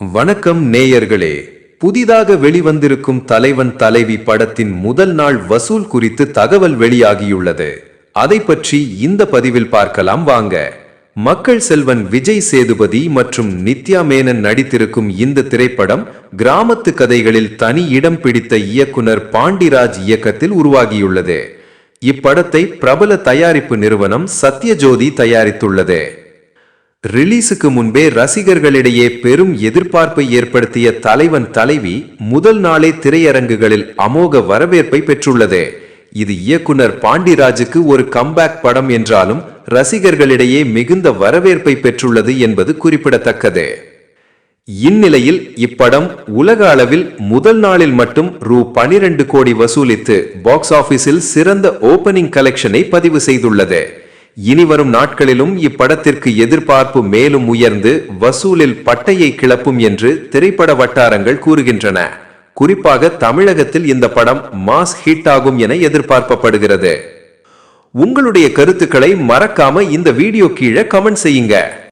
வணக்கம் நேயர்களே. புதிதாக வெளிவந்திருக்கும் தலைவன் தலைவி படத்தின் முதல் நாள் வசூல் குறித்து தகவல் வெளியாகியுள்ளது. அதை பற்றி இந்த பதிவில் பார்க்கலாம் வாங்க. மக்கள் செல்வன் விஜய் சேதுபதி மற்றும் நித்யா மேனன் நடித்திருக்கும் இந்த திரைப்படம் கிராமத்து கதைகளில் தனி இடம் பிடித்த இயக்குனர் பாண்டிராஜ் இயக்கத்தில் உருவாகியுள்ளது. இப்படத்தை பிரபல தயாரிப்பு நிறுவனம் சத்யஜோதி தயாரித்துள்ளது. ரிலீஸுக்கு முன்பே ரசிகர்களிடையே பெரும் எதிர்பார்ப்பை ஏற்படுத்திய தலைவன் தலைவி முதல் நாளே திரையரங்குகளில் அமோக வரவேற்பை பெற்றுள்ளது. இது இயக்குனர் பாண்டிராஜுக்கு ஒரு கம்பேக் படம் என்றாலும் ரசிகர்களிடையே மிகுந்த வரவேற்பை பெற்றுள்ளது என்பது குறிப்பிடத்தக்கது. இந்நிலையில் இப்படம் உலக அளவில் முதல் நாளில் மட்டும் ரூ பனிரெண்டு கோடி வசூலித்து பாக்ஸ் ஆபீஸில் சிறந்த ஓபனிங் கலெக்ஷனை பதிவு செய்துள்ளது. இனி வரும் நாட்களிலும் இப்படத்திற்கு எதிர்பார்ப்பு மேலும் உயர்ந்து வசூலில் பட்டையை கிளப்பும் என்று திரைப்பட வட்டாரங்கள் கூறுகின்றன. குறிப்பாக தமிழகத்தில் இந்த படம் மாஸ் ஹிட் ஆகும் என எதிர்பார்க்கப்படுகிறது. உங்களுடைய கருத்துக்களை மறக்காம இந்த வீடியோ கீழே கமெண்ட் செய்யுங்க.